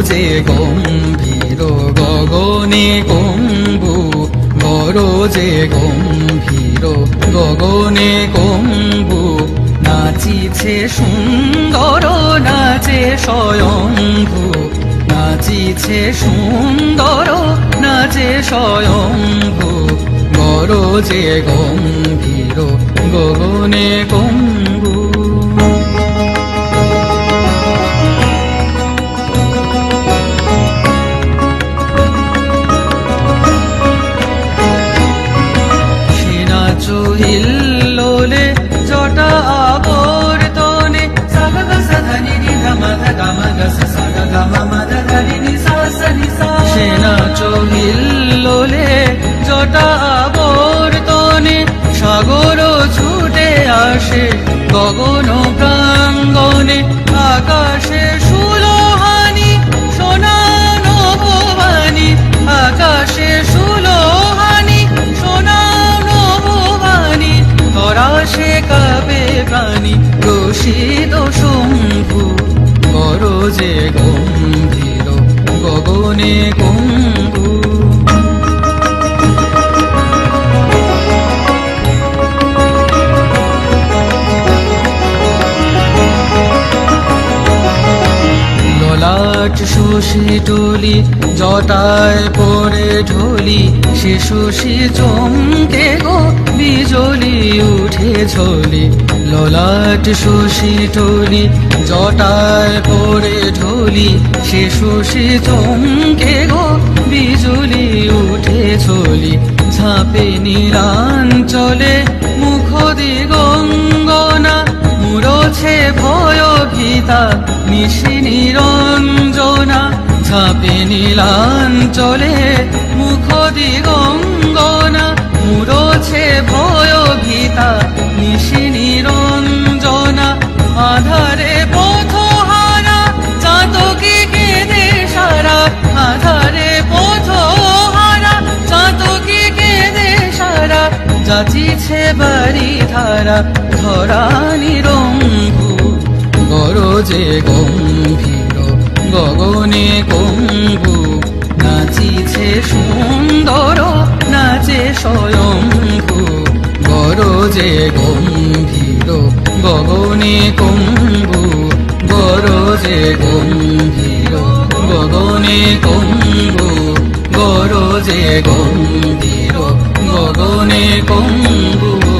গরজে গম্ভীর গগনে কম্বু গরজে গম্ভীর গগনে কম্বু, নাচিছে সুন্দর, নাচে স্বয়ংভু নাচিছে সুন্দর, নাচে স্বয়ংভু গরজে গম্ভীর গগনে কম্বু। চহিল্লোলে জটা আবর্তনে সাগর ছুটে আসে গগন প্রাঙ্গনে আকাশে ললাট শশী টুলি, জটায় পরে ঢলি, সে শশী চমকে গো, বিজলি উঠে ঝলি। ললাট শশী টুলি, জটায় পরে ঢলি, সে শশী চমকে গো, বিজলি উঠে ঝলি। ঝাঁপে নীলাঞ্চলে মুখ দিগঙ্গনা মুরছে ভয় ভীতা নিশি নিরঞ্জনা, ঝাঁপে নীলাঞ্চলে মুখ দিগঙ্গনা মুরছে ভয় গীতা, নিশি নিরঞ্জনা, আধারে পথহারা, চাতকি কেঁদে সারা, আধারে পথহারা, চাতকি কেঁদে সারা, যাচিছে বাড়ি ধারা, ধরা নিরঙ্গু যে গম্ভীর গগনে কম্বু, নাচিছে সুন্দর, নাচে স্বয়ংভু বড় যে গম্ভীর গগনে কম্বু বড় যে গম্ভীর গগনে কম্বু। বড় যে গম্ভীর গগনে কম্বু।